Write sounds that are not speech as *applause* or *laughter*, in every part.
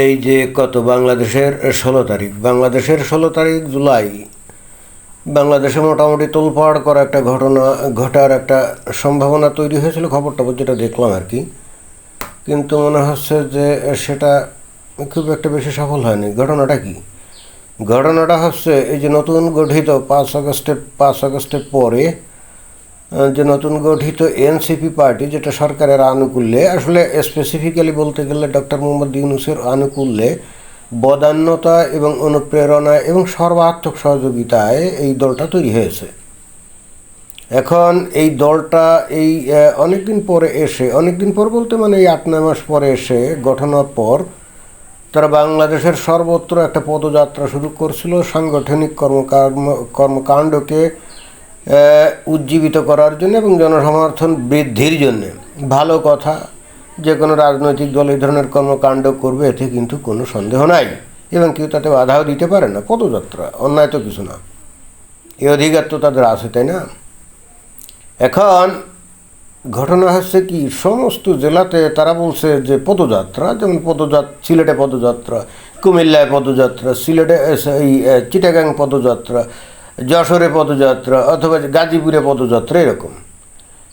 এই যে কত বাংলাদেশের ষোলো তারিখ, বাংলাদেশের ষোলো তারিখ জুলাই, বাংলাদেশে মোটামুটি তোলপাড় করা একটা ঘটনা, ঘটার একটা সম্ভাবনা তৈরি হয়েছিল, খবরটা যেটা দেখলাম আর কি। কিন্তু মনে হচ্ছে যে সেটা খুব একটা বেশি সফল হয়নি। ঘটনাটা কি? ঘটনাটা হচ্ছে এই যে নতুন গঠিত পাঁচ আগস্টের পাঁচ আগস্টের পরে যে নতুন গঠিত এনসিপি পার্টি, যেটা সরকারের আনুকূল্যে, আসলে স্পেসিফিক্যালি বলতে গেলে ডক্টর মোহাম্মদ ইউনুসের আনুকূল্যে বদান্যতা এবং অনুপ্রেরণা এবং সর্বাত্মক সহযোগিতায় এই দলটা তৈরি হয়েছে। এখন এই দলটা এই অনেক দিন পরে এসে অনেক দিন পর বলতে মানে এই আট, নয় মাস পরে এসে গঠনের পর তারা বাংলাদেশের সর্বত্র একটা পদযাত্রা শুরু করছিল, সাংগঠনিক কর্মকর্ম, কর্মকাণ্ডকে উজ্জীবিত করার জন্য এবং জনসমর্থন বৃদ্ধির জন্য। ভালো কথা, যে কোনো রাজনৈতিক দল এই ধরনের কর্মকাণ্ড করবে, এতে কিন্তু কোনো সন্দেহ নাই। এবং কেউ তাতে বাধাও দিতে পারে না, পদযাত্রা, অন্যায় তো কিছু না। এই অধিকার তো তাদের আছে, তাই না? এখন ঘটনা হচ্ছে কি, সমস্ত জেলাতে তারা বলছে যে পদযাত্রা, যেমন পদযাত্রা সিলেটে পদযাত্রা, কুমিল্লায় পদযাত্রা, সিলেটে এই চিটাগাং পদযাত্রা যশোরে পদযাত্রা অথবা গাজীপুরে পদযাত্রা এরকম।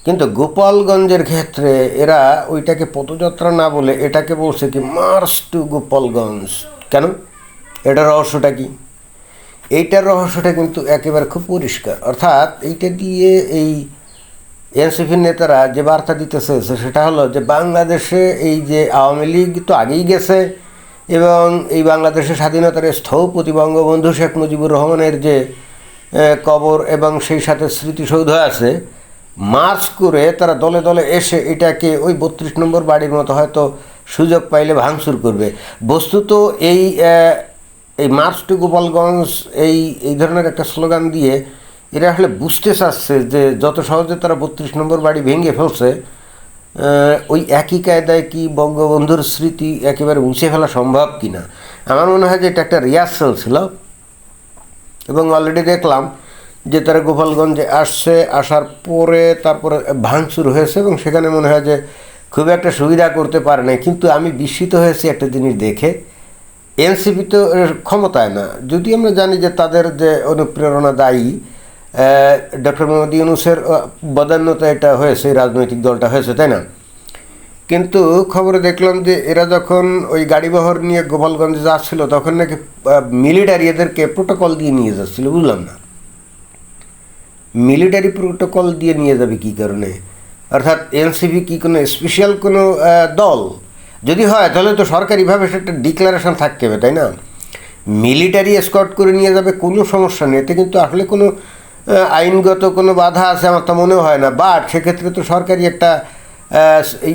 কিন্তু গোপালগঞ্জের ক্ষেত্রে এরা ওইটাকে পদযাত্রা না বলে এটাকে বলছে কি মার্চ টু গোপালগঞ্জ। কেন? এটা রহস্যটা কি? এইটার রহস্যটা কিন্তু একেবারে খুব পরিষ্কার। অর্থাৎ এইটা দিয়ে এই এনসিপির নেতারা যে বার্তা দিতে চেয়েছে সেটা হলো যে, বাংলাদেশে এই যে আওয়ামী লীগ তো আগেই গেছে এবং এই বাংলাদেশের স্বাধীনতার স্থপতি বঙ্গবন্ধু শেখ মুজিবুর রহমানের যে কবর এবং সেই সাথে স্মৃতিসৌধ আছে। মার্চ করে তারা দলে দলে এসে এটাকে ওই বত্রিশ নম্বর বাড়ির মতো হয়তো সুযোগ পাইলে ভাঙচুর করবে। বস্তুত এই এই মার্চ টু গোপালগঞ্জ এই এই ধরনের একটা স্লোগান দিয়ে এরা আসলে বুঝতে চাচ্ছে যে যত সহজে তারা বত্রিশ নম্বর বাড়ি ভেঙে ফেলছে ওই একই কায়দায় কি বঙ্গবন্ধুর স্মৃতি একেবারে মুছে ফেলা সম্ভব কি না আমার মনে হয় যে এটা একটা রিহার্সাল ছিল। এবং অলরেডি দেখলাম যে তারা গোপালগঞ্জে আসছে, আসার পরে তারপরে ভাঙচুর হয়েছে এবং সেখানে মনে হয় যে খুব একটা সুবিধা করতে পারে নাই। কিন্তু আমি বিস্মিত হয়েছি একটা জিনিস দেখে। এনসিপি তো ক্ষমতায় না। যদি আমরা জানি যে তাদের যে অনুপ্রেরণা দায়ী ডক্টর মোহাম্মদ ইউনুসের বদান্যতা এটা হয়েছে, রাজনৈতিক দলটা হয়েছে, তাই না? কিন্তু খবরে দেখলাম যে এরা যখন ওই গাড়িবহর নিয়ে গোপালগঞ্জে যাচ্ছিল, তখন নাকি মিলিটারি এদেরকে প্রোটোকল দিয়ে নিয়ে যাচ্ছিল, বুঝলাম না। মিলিটারি প্রোটোকল দিয়ে নিয়ে যাবে কি কারণে? অর্থাৎ এনসিপি কি কোনো স্পেশাল কোনো দল? যদি হয়, তাহলে তো সরকারিভাবে সেটা ডিক্লারেশন থাকতে হবে, তাই না? মিলিটারি স্কট করে নিয়ে যাবে, কোনো সমস্যা নেই। এতে কিন্তু আসলে কোনো আইনগত কোনো বাধা আছে আমার তো মনেও হয় না। বাট সেক্ষেত্রে তো সরকারি একটা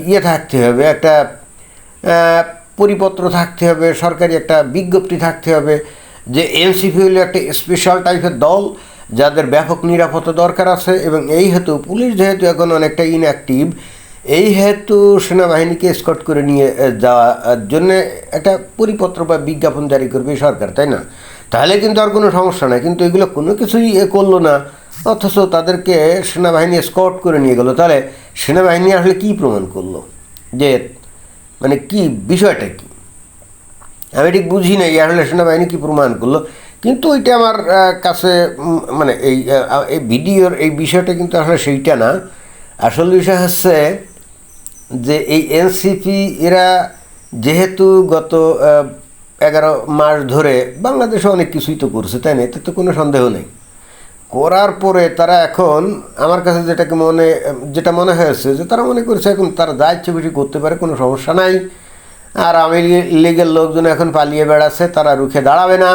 ইয়ে থাকতে হবে, একটা পরিপত্র থাকতে হবে, সরকারি একটা বিজ্ঞপ্তি থাকতে হবে যে এনসিপি হলো একটা স্পেশাল টাইপের দল যাদের ব্যাপক নিরাপত্তা দরকার আছে এবং এই হেতু পুলিশ যেহেতু এখন অনেকটা ইনঅ্যাক্টিভ এই হেতু সেনাবাহিনীকে স্কট করে নিয়ে যাওয়ার জন্য একটা পরিপত্র বা বিজ্ঞাপন জারি করবে সরকার, তাই না? তাহলে কিন্তু আর কোনো সমস্যা নাই, কিন্তু এগুলো কোনো কিছুই এ করল না, অথচ তাদেরকে সেনাবাহিনী স্কট করে নিয়ে গেলো। তাহলে সেনাবাহিনী আসলে কী প্রমাণ করল? যে মানে কি, বিষয়টা কি? আমি ঠিক বুঝি নাই আসলে সেনাবাহিনী কী প্রমাণ করল। কিন্তু ওইটা আমার কাছে মানে এই এই ভিডিওর এই বিষয়টা কিন্তু আসলে সেইটা না। আসল বিষয় হচ্ছে যে এই এনসিপি, এরা যেহেতু গত এগারো মাস ধরে বাংলাদেশে অনেক কিছুই তো করছে, তাই না? এতে তো কোনো সন্দেহ নেই। করার পরে তারা এখন আমার কাছে যেটাকে মনে, যেটা মনে হয়েছে যে তারা মনে করছে এখন তারা যা ইচ্ছে খুশি করতে পারে, কোনো সমস্যা নাই। আর আমি লীগের লোকজন এখন পালিয়ে বেড়াচ্ছে, তারা রুখে দাঁড়াবে না।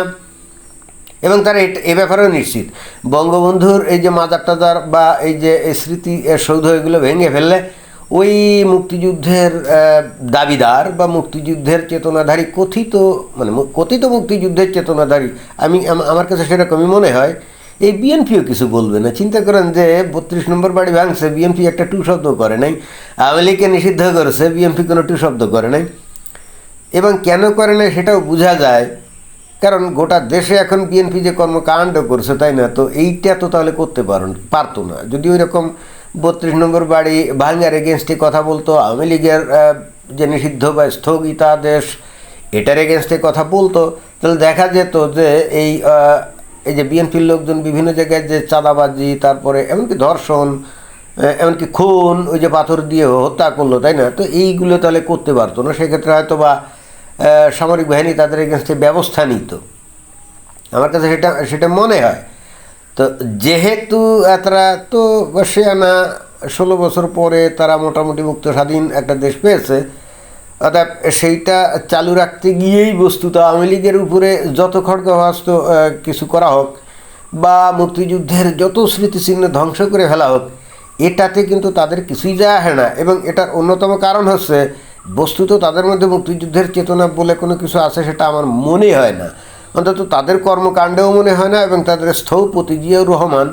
এবং তারা এ ব্যাপারেও নিশ্চিত। বঙ্গবন্ধুর এই যে মাদার টাজার বা এই যে স্মৃতি সৌধ এগুলো ভেঙে ফেললে, ওই মুক্তিযুদ্ধের দাবিদার বা মুক্তিযুদ্ধের চেতনাধারী কথিত মানে কথিত মুক্তিযুদ্ধের চেতনাধারী আমি, আমার কাছে সেরকমই মনে হয় এই বিএনপিও কিছু বলবে না। চিন্তা করেন যে বত্রিশ নম্বর বাড়ি ভাঙছে বিএনপি একটা টু শব্দ করে নাই। আওয়ামী লীগকে নিষিদ্ধ করেছে বিএনপি কোনো টু শব্দ করে নাই। এবং কেন করে না সেটাও বোঝা যায়। কারণ গোটা দেশে এখন বিএনপি যে কর্মকাণ্ড করছে, তাই না? তো এইটা তো তাহলে করতে পারো পারতো না। যদি ওই রকম বত্রিশ নম্বর বাড়ি ভাঙ্গার এগেনস্টে কথা বলতো, আওয়ামী লীগের যে নিষিদ্ধ বা স্থগিতাদেশ, এটার এগেনস্টে কথা বলতো, তাহলে দেখা যেত যে এই এই যে বিএনপির লোকজন বিভিন্ন জায়গায় যে চাঁদাবাজি, তারপরে এমনকি ধর্ষণ এমনকি খুন, ওই যে পাথর দিয়ে হত্যা করল, তাই না? তো এইগুলো তাহলে করতে পারতো না। সেক্ষেত্রে হয়তো বা সামরিক বাহিনী তাদের এগেনস্টে ব্যবস্থা নিত। আমার কাছে সেটা সেটা মনে হয়। তো যেহেতু তারা তো সে আনা ষোলো বছর পরে তারা মোটামুটি মুক্ত স্বাধীন একটা দেশ পেয়েছে অর্থাৎ সেইটা চালু রাখতে গিয়েই বস্তুত আওয়ামী লীগের উপরে যত খড়গহস্ত কিছু করা হোক বা মুক্তিযুদ্ধের যত স্মৃতিচিহ্ন ধ্বংস করে ফেলা হোক, এটাতে কিন্তু তাদের কিছুই যায় আসে না। এবং এটার অন্যতম কারণ হচ্ছে বস্তুত তাদের মধ্যে মুক্তিযুদ্ধের চেতনা বলে কোনো কিছু আছে সেটা আমার মনে হয় না। অন্তত তাদের কর্মকাণ্ডেও মনে হয় না এবং তাদের স্থপতি জিয়াউর রহমান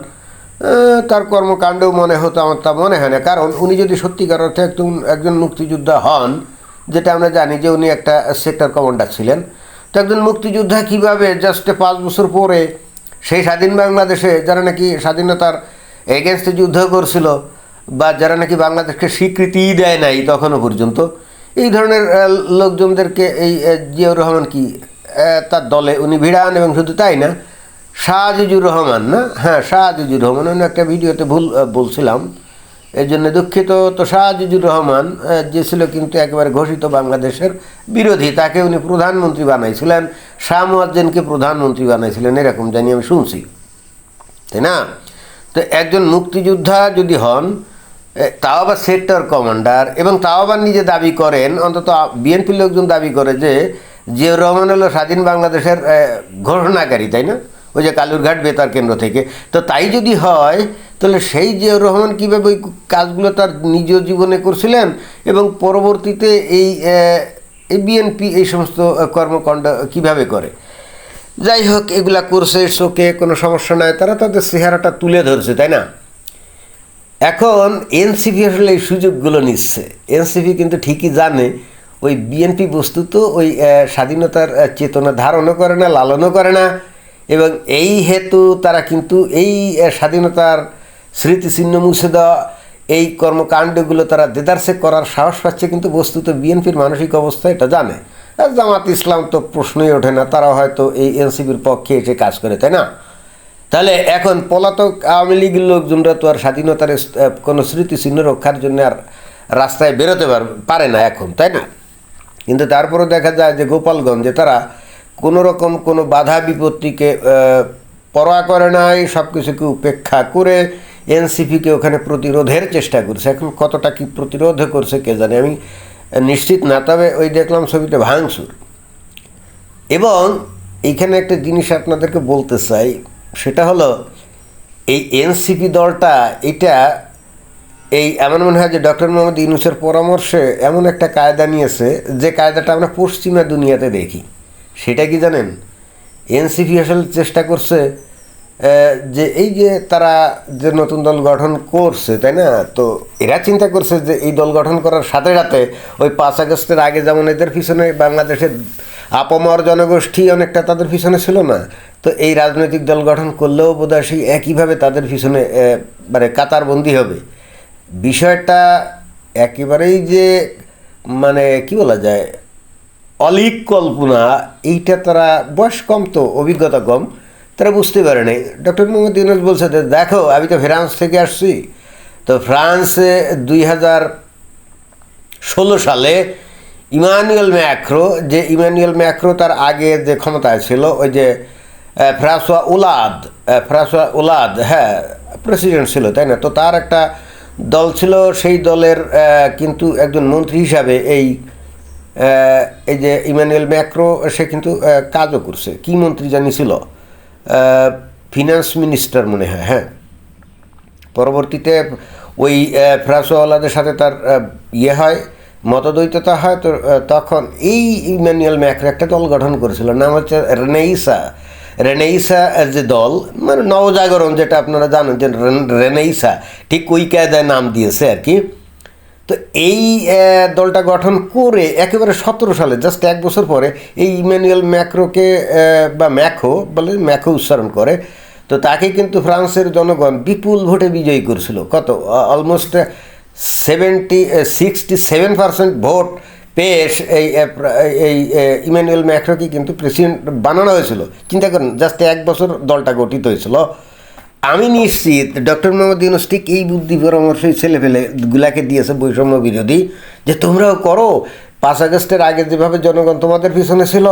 তার কর্মকাণ্ডেও মনে হতো, আমার তা মনে হয় না। কারণ উনি যদি সত্যিকার অর্থে একজন একজন মুক্তিযোদ্ধা হন যেটা আমরা জানি যে উনি একটা সেক্টর কমান্ডার ছিলেন। তো একজন মুক্তিযোদ্ধা কীভাবে জাস্ট পাঁচ বছর পরে সেই স্বাধীন বাংলাদেশে যারা নাকি স্বাধীনতার এগেনস্টে যুদ্ধ করছিল বা যারা নাকি বাংলাদেশকে স্বীকৃতিই দেয় নাই তখনও পর্যন্ত, এই ধরনের লোকজনদেরকে এই জিয়াউর রহমান কি তার দলে উনি ভিড়ান এবং শুধু তাই না শাহজিজুর রহমান না হ্যাঁ শাহজিজুর রহমান অন্য একটা ভিডিওতে ভুল বলছিলাম। এই জন্য দুঃখিত তো শাহজিজুর রহমান যে ছিল কিন্তু একেবারে ঘোষিত বাংলাদেশের বিরোধী, তাকে উনি প্রধানমন্ত্রী বানাইছিলেন, শাহ মুয়াজ্জেনকে প্রধানমন্ত্রী বানাইছিলেন, এরকম জানি আমি শুনছি। তাই না? তো একজন মুক্তিযোদ্ধা যদি হন তাও আবার সেক্টর কমান্ডার, এবং তাও আবার নিজে দাবি করেন, অন্তত বিএনপির লোকজন দাবি করে যে জিয়াউর রহমান হলো স্বাধীন বাংলাদেশের ঘোষণাকারী, তাই না? ওই যে কালুরঘাট বেতার কেন্দ্র থেকে। তো তাই যদি হয়, তাহলে সেই জিয়াউর রহমান কীভাবে ওই কাজগুলো তার নিজ জীবনে করছিলেন এবং পরবর্তীতে এই বিএনপি এই সমস্ত কর্মকাণ্ড কীভাবে করে? যাই হোক, এগুলা করছে, শোকে কোনো সমস্যা নাই, তারা তাদের চেহারাটা তুলে ধরছে, তাই না? এখন এনসিপি আসলে এই সুযোগগুলো নিচ্ছে। এনসিপি কিন্তু ঠিকই জানে, ওই বিএনপি বস্তুত ওই স্বাধীনতার চেতনা ধারণও করে না, লালনও করে না। এবং এই হেতু তারা কিন্তু এই স্বাধীনতার স্মৃতিচিহ্ন মুছে দেওয়া, এই কর্মকাণ্ডগুলো তারা দেদারসে করার সাহস পাচ্ছে কিন্তু বস্তুত বিএনপির মানসিক অবস্থা এটা জানে। জামাত ইসলাম তো প্রশ্নই ওঠে না তারা হয়তো এই এনসিপির পক্ষে এসে কাজ করে, তাই না? তাহলে এখন পলাতক আওয়ামী লীগের লোকজনরা তো আর স্বাধীনতার কোনো স্মৃতিচিহ্ন রক্ষার জন্য আর রাস্তায় বেরোতে পার- না এখন, তাই না? কিন্তু তারপরেও দেখা যায় যে গোপালগঞ্জে তারা কোনো রকম কোনো বাধা বিপত্তিকে পরোয়া করে নাই সব কিছুকে উপেক্ষা করে এনসিপিকে ওখানে প্রতিরোধের চেষ্টা করছে। এখন কতটা কি প্রতিরোধ করছে কে জানে, আমি নিশ্চিত না, তবে ওই দেখলাম ছবিতে ভাঙচুর। এবং এইখানে একটা জিনিস আপনাদেরকে বলতে চাই, সেটা হলো, এই এনসিপি দলটা, এটা এই এমন মনে হয় যে ডক্টর মোহাম্মদ ইউনুসের পরামর্শে এমন একটা কায়দা নিয়েছে, যে কায়দাটা আমরা পশ্চিমা দুনিয়াতে দেখি। সেটা কি জানেন? এনসিপি আসলে চেষ্টা করছে যে এই যে তারা যে নতুন দল গঠন করছে, তাই না? তো এরা চিন্তা করছে যে এই দল গঠন করার সাথে সাথে ওই পাঁচ আগস্টের আগে যেমন এদের পিছনে বাংলাদেশের আপমর জনগোষ্ঠী অনেকটা তাদের পিছনে ছিল না, তো এই রাজনৈতিক দল গঠন করলেও বোধহয় সেই একইভাবে তাদের পিছনে মানে কাতারবন্দি হবে। বিষয়টা একেবারেই যে মানে কি বলা যায় অলিক কল্পনা এইটা তারা বয়স কম তো, অভিজ্ঞতা কম, তারা বুঝতে পারে নাই। ডক্টর মোহাম্মদ ইউনুস বলছে যে, দেখো, আমি তো ফ্রান্স থেকে আসছি। তো ফ্রান্সে দুই হাজার ষোলো সালে ইমানুয়েল ম্যাক্রো, যে ইমানুয়েল ম্যাক্রো তার আগে যে ক্ষমতায় ছিল, ওই যে ফ্রাসোয়া উলাদ ফ্রাসোয়া উলাদ হ্যাঁ প্রেসিডেন্ট ছিল, তাই না? তো তার একটা দল ছিল, সেই দলের কিন্তু একজন মন্ত্রী হিসাবে এই এই যে ইমানুয়েল ম্যাক্রো সে কিন্তু কাজও করছে। কি মন্ত্রী জানি ছিল? ফিনান্স মিনিস্টার মনে হয় হ্যাঁ। পরবর্তীতে ওই আহ, ফ্রান্সওয়ালাদের সাথে তার ইয়ে হয় মতদ্বৈততা হয় তো তখন এই ইম্যানুয়াল ম্যাক্রো একটা দল গঠন করেছিল নাম হচ্ছে রেনেইসা রেনেইসা যে দল মানে নবজাগরণ যেটা আপনারা জানেন যে রেনেইসা ঠিক ওই কায়দায় নাম দিয়েছে আর কি। তো এই দলটা গঠন করে একেবারে সতেরো সালে জাস্ট এক বছর পরে এই ইম্যানুয়েল ম্যাক্রোকে বা ম্যাকো বলে ম্যাকো উচ্চারণ করে। তো তাকে কিন্তু ফ্রান্সের জনগণ বিপুল ভোটে বিজয়ী করছিল। কত? Almost seventy sixty seven percent vote পেশ এই এই এ, ইমানুয়েল ম্যাক্রোকে কিন্তু প্রেসিডেন্ট বানানো হয়েছিল। চিন্তা করেন জাস্ট এক বছর দলটা গঠিত হয়েছিল। আমি নিশ্চিত, ডক্টর মোহাম্মদ ইউনুস ঠিক এই বুদ্ধি পরামর্শ ছেলে ফেলে গুলাকে দিয়েছে বৈষম্য বিরোধী, যে তোমরাও করো। পাঁচ আগস্টের আগে যেভাবে জনগণ তোমাদের পিছনে ছিল,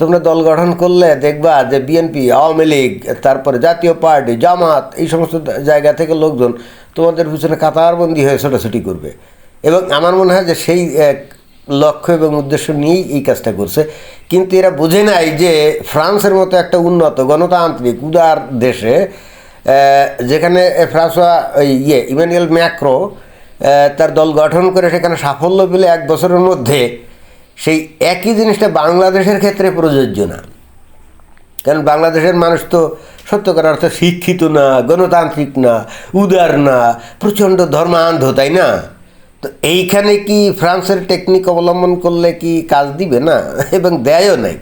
তোমরা দল গঠন করলে দেখবা যে বিএনপি, আওয়ামী লীগ, তারপরে জাতীয় পার্টি, জামাত, এই সমস্ত জায়গা থেকে লোকজন তোমাদের পিছনে কাতারবন্দি হয়ে ছোটাছুটি করবে। এবং আমার মনে হয় যে সেই এক লক্ষ্য এবং উদ্দেশ্য নিয়েই এই কাজটা করছে। কিন্তু এরা বোঝে নাই যে ফ্রান্সের মতো একটা উন্নত গণতান্ত্রিক, উদার দেশে যেখানে ফ্রান্সোয়া ওই ইয়ে ইমানুয়েল ম্যাক্রো তার দল গঠন করে সেখানে সাফল্য পেলে এক বছরের মধ্যে সেই একই জিনিসটা বাংলাদেশের ক্ষেত্রে প্রযোজ্য না। কারণ বাংলাদেশের মানুষ তো সত্যকার অর্থে শিক্ষিত না, গণতান্ত্রিক না, উদার না, প্রচণ্ড ধর্মান্ধ, তাই না? তো এইখানে কি ফ্রান্সের টেকনিক অবলম্বন করলে কি কাজ দিবে না? *laughs* এবং দেয়ও নাই।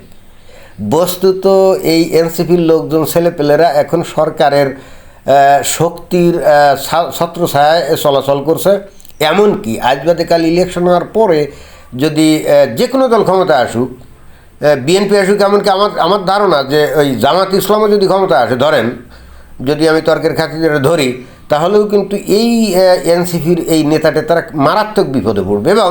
বস্তুত এই এনসিপির লোকজন, ছেলেপেলেরা এখন সরকারের শক্তির ছত্রছায়ায় চলাচল করছে। এমনকি আজ বাদে কাল ইলেকশন হওয়ার পরে যদি যে কোনো দল ক্ষমতা আসুক বিএনপি আসুক, এমনকি আমার আমার ধারণা যে ওই জামাত ইসলামও যদি ক্ষমতা আসে, ধরেন, যদি আমি তর্কের খাতিরে ধরি, তাহলেও কিন্তু এই এনসিপির এই নেতা টেতারা মারাত্মক বিপদে পড়বে এবং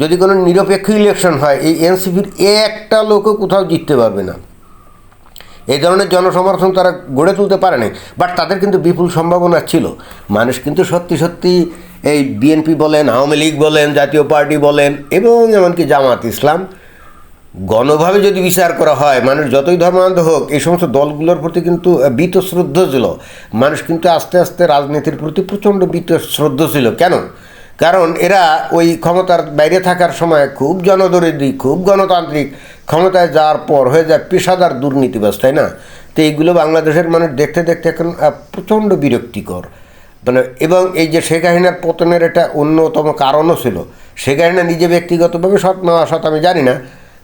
যদি কোনো নিরপেক্ষ ইলেকশন হয়, এই এনসিপির একটা লোকও কোথাও জিততে পারবে না। এই ধরনের জনসমর্থন তারা গড়ে তুলতে পারেনি বাট তাদের কিন্তু বিপুল সম্ভাবনা ছিল। মানুষ কিন্তু সত্যি সত্যি এই বিএনপি বলেন, আওয়ামী লীগ বলেন, জাতীয় পার্টি বলেন, এবং এমনকি জামাত ইসলাম, গণভাবে যদি বিচার করা হয়, মানুষ যতই ধর্মান্ধ হোক, এই সমস্ত দলগুলোর প্রতি কিন্তু বীতশ্রদ্ধ ছিল। মানুষ কিন্তু আস্তে আস্তে রাজনীতির প্রতি প্রচণ্ড বীতশ্রদ্ধ ছিল। কেন? কারণ এরা ওই ক্ষমতার বাইরে থাকার সময় খুব জনদরিদ্রী খুব গণতান্ত্রিক ক্ষমতায় যাওয়ার পর হয়ে যায় পেশাদার দুর্নীতিবাজ, তাই না? তো এইগুলো বাংলাদেশের মানুষ দেখতে দেখতে এখন প্রচণ্ড বিরক্তিকর। মানে এবং এই যে শেখ হাসিনার পতনের এটা অন্যতম কারণও ছিল। শেখ হাসিনা নিজে ব্যক্তিগতভাবে সৎ নেওয়া সৎ আমি জানি না।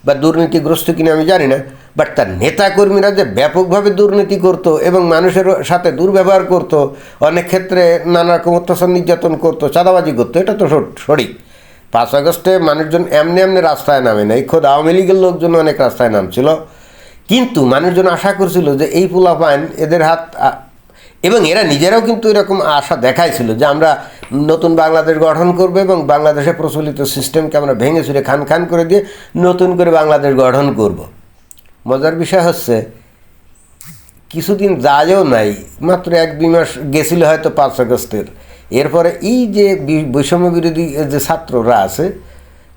বা দুর্নীতিগ্রস্ত কিনা আমি জানি না বাট তার নেতাকর্মীরা যে ব্যাপকভাবে দুর্নীতি করতো এবং মানুষের সাথে দুর্ব্যবহার করতো, অনেক ক্ষেত্রে নানা রকম অত্যাচার, নির্যাতন করতো, চাঁদাবাজি করতো, এটা তো সঠ- সঠিক। পাঁচ আগস্টে মানুষজন এমনি এমনি রাস্তায় নামে না এই খোদ আওয়ামী লীগের লোকজন অনেক রাস্তায় নামছিল। কিন্তু মানুষজন আশা করছিল যে এই পোলাপাইন এদের হাত এবং এরা নিজেরাও কিন্তু এরকম আশা দেখাইছিল যে আমরা নতুন বাংলাদেশ গঠন করব এবং বাংলাদেশে প্রচলিত সিস্টেমকে আমরা ভেঙে চুরে খান খান করে দিয়ে নতুন করে বাংলাদেশ গঠন করব। মজার বিষয় হচ্ছে, কিছুদিন যায়ও নাই, মাত্র এক দুই মাস গেছিল হয়তো পাঁচ আগস্টের। এরপরে এই যে বৈষম্য বিরোধী যে ছাত্ররা আছে,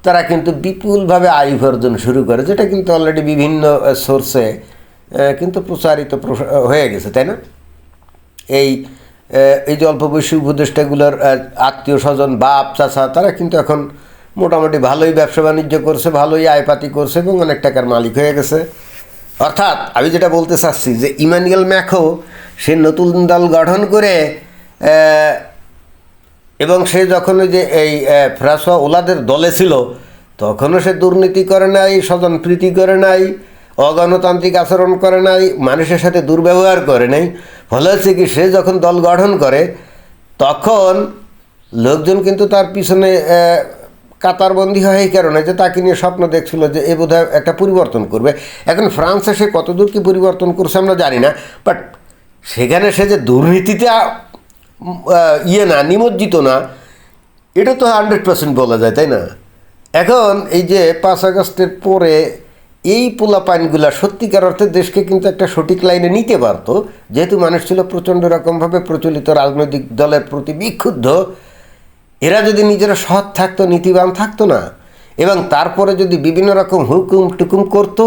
তারা কিন্তু বিপুলভাবে আয় উপার্জন শুরু করে, যেটা কিন্তু অলরেডি বিভিন্ন সোর্সে কিন্তু প্রচারিত হয়ে গেছে, তাই না? এই এই যে অল্প বয়সী উপদেষ্টাগুলোর আত্মীয় স্বজন, বাপ, চাচা, তারা কিন্তু এখন মোটামুটি ভালোই ব্যবসা বাণিজ্য করছে, ভালোই আয়পাতি করছে এবং অনেক টাকার মালিক হয়ে গেছে। অর্থাৎ আমি যেটা বলতে চাচ্ছি যে ইমানুয়েল ম্যাখো, সে নতুন দল গঠন করে এবং সে যখন যে এই ফ্রাসোয়া ওলাদের দলে ছিল, তখনও সে দুর্নীতি করে নাই, স্বজন প্রীতি করে নাই অগণতান্ত্রিক আচরণ করে নাই, মানুষের সাথে দুর্ব্যবহার করে নাই। ফলে হচ্ছে কি, সে যখন দল গঠন করে, তখন লোকজন কিন্তু তার পিছনে কাতারবন্দি হয় এই কারণে যে তাকে নিয়ে স্বপ্ন দেখছিল যে এ বোধহয় একটা পরিবর্তন করবে। এখন ফ্রান্সে সে কতদূর কি পরিবর্তন করছে আমরা জানি না বাট সেখানে সে যে দুর্নীতিতে ইয়ে না, নিমজ্জিত না, এটা তো হান্ড্রেড পার্সেন্ট বলা যায়, তাই না? এখন এই যে পাঁচ আগস্টের পরে এই পোলা পোলাপাইনগুলা সত্যিকার অর্থে দেশকে কিন্তু একটা সঠিক লাইনে নিতে পারতো। যেহেতু মানুষ ছিল প্রচণ্ড রকমভাবে প্রচলিত রাজনৈতিক দলের প্রতি বিক্ষুব্ধ, এরা যদি নিজেরা সৎ থাকতো, নীতিবান থাকতো না, এবং তারপরে যদি বিভিন্ন রকম হুকুম টুকুম করতো,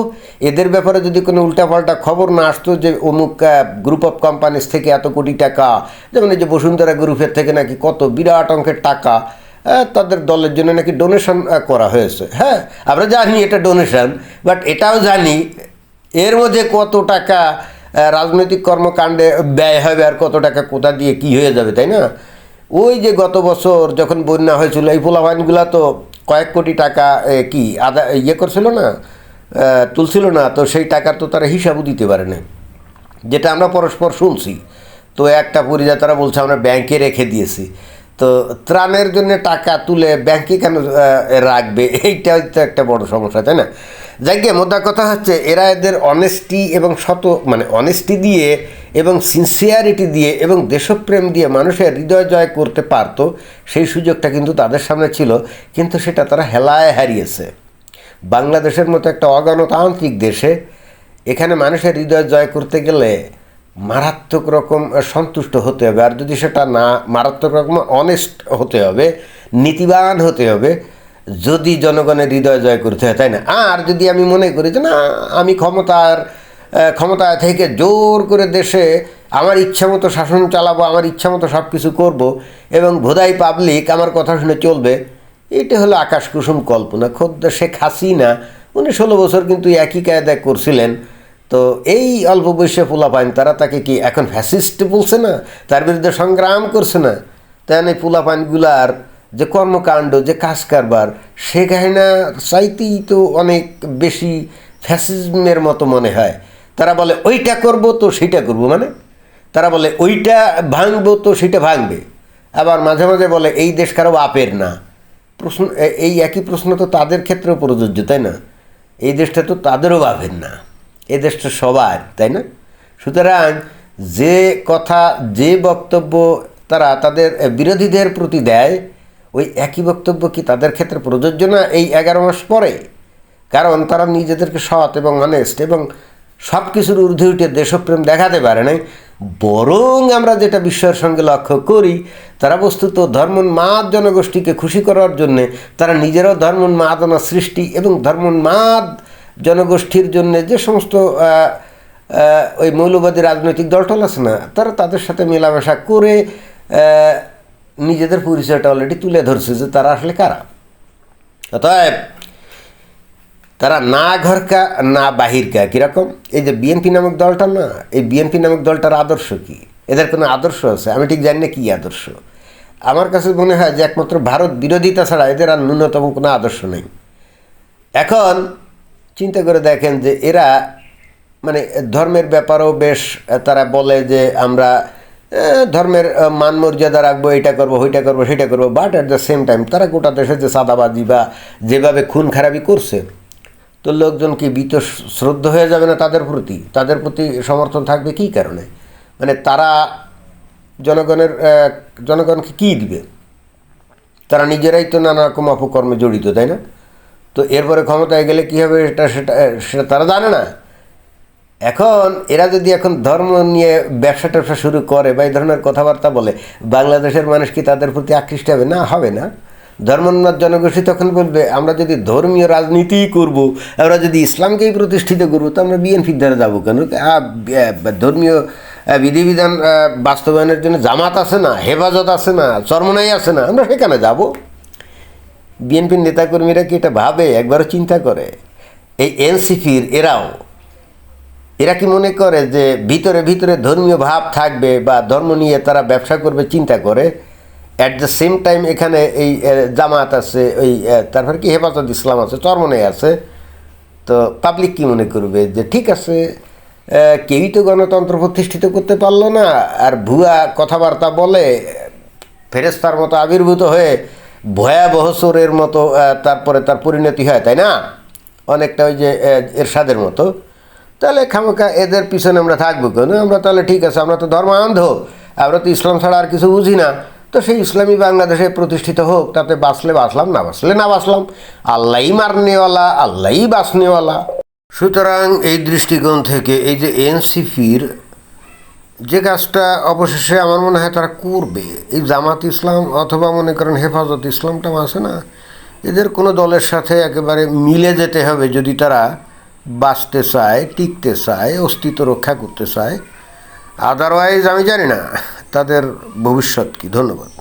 এদের ব্যাপারে যদি কোনো উল্টাপাল্টা খবর না আসতো যে অমুক গ্রুপ অফ কোম্পানিজ থেকে এত কোটি টাকা, যেমন এই যে বসুন্ধরা গ্রুপের থেকে নাকি কত বিরাট অঙ্কের টাকা তাদের দলের জন্য নাকি ডোনেশন করা হয়েছে। হ্যাঁ আমরা জানি এটা ডোনেশন বাট এটাও জানি, এর মধ্যে কত টাকা রাজনৈতিক কর্মকাণ্ডে ব্যয় হবে আর কত টাকা, কোথা দিয়ে কি হয়ে যাবে, তাই না? ওই যে গত বছর যখন বন্যা হয়েছিল, এই পোলাবাইনগুলা তো কয়েক কোটি টাকা কি, আদা ইয়ে করছিল না? তুলছিল না, তো সেই টাকার তো তারা হিসাবও দিতে পারে না যেটা আমরা পরস্পর শুনছি। তো একটা পরিযায় তারা বলছে, আমরা ব্যাংকে রেখে দিয়েছি। তো ত্রাণের জন্য টাকা তুলে ব্যাংকে কেন রাখবে? এইটা তো একটা বড় সমস্যা, তাই না? যাকে মোদ্দা কথা হচ্ছে, এরা এদের অনেস্টি এবং শত মানে অনেস্টি দিয়ে এবং সিনসিয়ারিটি দিয়ে এবং দেশপ্রেম দিয়ে মানুষের হৃদয় জয় করতে পারতো, সেই সুযোগটা কিন্তু তাদের সামনে ছিল, কিন্তু সেটা তারা হেলায় হারিয়েছে। বাংলাদেশের মতো একটা অগণতান্ত্রিক দেশে এখানে মানুষের হৃদয় জয় করতে গেলে মারাত্মক রকম সন্তুষ্ট হতে হবে। আর যদি সেটা না মারাত্মক রকম অনেস্ট হতে হবে নীতিবান হতে হবে যদি জনগণের হৃদয় জয় করতে হয় তাই না? আর যদি আমি মনে করি যে না আমি ক্ষমতার আহ, ক্ষমতায় থেকে জোর করে দেশে আমার ইচ্ছা মতো শাসন চালাবো আমার ইচ্ছা মতো সব কিছু করব এবং ভোদাই পাবলিক আমার কথা শুনে চলবে এটা হলো আকাশ কুসুম কল্পনা। খোদ্দ শেখ হাসিনা উনি ষোলো বছর কিন্তু একই কায়দায় করছিলেন। তো এই অল্প বয়সে পোলাপাইন তারা তাকে কি এখন ফ্যাসিস্ট বলছে না? তার বিরুদ্ধে সংগ্রাম করছে না? তেন এই পোলাপাইনগুলার যে কর্মকাণ্ড, যে কাজ কারবার সে কাহিনা চাইতেই তো অনেক বেশি ফ্যাসিজমের মতো মনে হয়। তারা বলে, ওইটা করব তো সেটা করব। মানে তারা বলে, ওইটা ভাঙবো তো সেটা ভাঙবে। আবার মাঝে মাঝে বলে, এই দেশ কারও বাপের না। প্রশ্ন এই একই প্রশ্ন তো তাদের ক্ষেত্রেও প্রযোজ্য, তাই না? এই দেশটা তো তাদেরও ভাবেন না। এই দেশটা সবার, তাই না? সুতরাং যে কথা, যে বক্তব্য তারা তাদের বিরোধীদের প্রতি দেয়, ওই একই বক্তব্য কি তাদের ক্ষেত্রে প্রযোজ্য না এই এগারো মাস পরে? কারণ তারা নিজেদেরকে সৎ এবং অনেস্ট এবং সব কিছুর ঊর্ধ্বে উঠে দেশপ্রেম দেখাতে পারে নাই। বরং আমরা যেটা বিশ্বের সঙ্গে লক্ষ্য করি, তারা বস্তুত ধর্মোন্মাদ জনগোষ্ঠীকে খুশি করার জন্যে তারা নিজেরাও ধর্মোন্মাদনা সৃষ্টি এবং ধর্মোন্মাদ জনগোষ্ঠীর জন্য যে সমস্ত ওই মৌলবাদী রাজনৈতিক দলটল আছে না, তারা তাদের সাথে মেলামেশা করে নিজেদের পরিচয়টা অলরেডি তুলে ধরছে যে তারা আসলে কারা। অতএব তারা না ঘরকা, না বাহিরকা কীরকম? এই যে বিএনপি নামক দলটা না, এই বিএনপি নামক দলটার আদর্শ কি? এদের কোনো আদর্শ আছে? আমি ঠিক জানি না কী আদর্শ। আমার কাছে মনে হয় যে একমাত্র ভারত বিরোধিতা ছাড়া এদের আর ন্যূনতম কোনো আদর্শ নেই। এখন চিন্তা করে দেখেন যে এরা মানে ধর্মের ব্যাপারেও বেশ, তারা বলে যে আমরা ধর্মের মান মর্যাদা রাখব, এটা করব, ওইটা করব, সেটা করব but at the same time তারা গোটা দেশে যে সাদাবাজি বা যেভাবে খুন খারাপি করছে, তো লোকজন কি বিত শ্রদ্ধ হয়ে যাবে না তাদের প্রতি? তাদের প্রতি সমর্থন থাকবে কী কারণে? মানে তারা জনগণের জনগণকে কী দিবে? তারা নিজেরাই তো নানা রকম অপকর্মে জড়িত, তাই না? তো এরপরে ক্ষমতায় গেলে কী হবে এটা সেটা সেটা তারা জানে না। এখন এরা যদি এখন ধর্ম নিয়ে ব্যবসা ট্যাবসা শুরু করে বা এই ধরনের কথাবার্তা বলে, বাংলাদেশের মানুষ কি তাদের প্রতি আকৃষ্ট হবে? না হবে না। ধর্মোন্মাদ জনগোষ্ঠী তখন বলবে, আমরা যদি ধর্মীয় রাজনীতিই করব, আমরা যদি ইসলামকেই প্রতিষ্ঠিত করব, তো আমরা বিএনপির দ্বারা যাব কেন? ধর্মীয় বিধিবিধান বাস্তবায়নের জন্য জামাত আছে না, হেফাজত আছে না, চরমনাই আছে না, আমরা সেখানে যাব। বিএনপির নেতাকর্মীরা কি এটা ভাবে? একবারও চিন্তা করে। এই এনসিপির, এরাও। এরা কি মনে করে যে ভিতরে ভিতরে ধর্মীয় ভাব থাকবে বা ধর্ম নিয়ে তারা ব্যবসা করবে চিন্তা করে? অ্যাট দ্য সেম টাইম এখানে এই জামাত আছে, ওই তারপর কি হেফাজত ইসলাম আছে চরমনে আছে। তো পাবলিক কি মনে করবে? যে ঠিক আছে কেউই তো গণতন্ত্র প্রতিষ্ঠিত করতে পারল না, আর ভুয়া কথাবার্তা বলে ফেরেস্তার মতো আবির্ভূত হয়ে ভয়াবহ চোরের মতো তারপরে তার পরিণতি হয়, তাই না? অনেকটা ওই যে এরশাদের মতো। তাহলে খামোকা এদের পিছনে আমরা থাকব কেন? আমরা তাহলে ঠিক আছে, আমরা তো ধর্ম ধর্মান্ধ। আমরা তো ইসলাম ছাড়া আর কিছু বুঝি না। তো সেই ইসলামী বাংলাদেশে প্রতিষ্ঠিত হোক, তাতে বাঁচলে বাঁচলাম, না বাঁচলে না বাঁচলাম। আল্লাহই মারনেওয়ালা আল্লাহই বাঁচনেওয়ালা। সুতরাং এই দৃষ্টিকোণ থেকে এই যে এনসিপির যে কাজটা অবশেষে আমার মনে হয় তারা করবে। এই জামাত ইসলাম অথবা মনে করেন হেফাজত ইসলামটা আছে না? এদের কোনো দলের সাথে একেবারে মিলে যেতে হবে যদি তারা বাঁচতে চায়, টিকতে চায়, অস্তিত্ব রক্ষা করতে চায়। আদারওয়াইজ আমি জানি না তাদের ভবিষ্যৎ কি। ধন্যবাদ।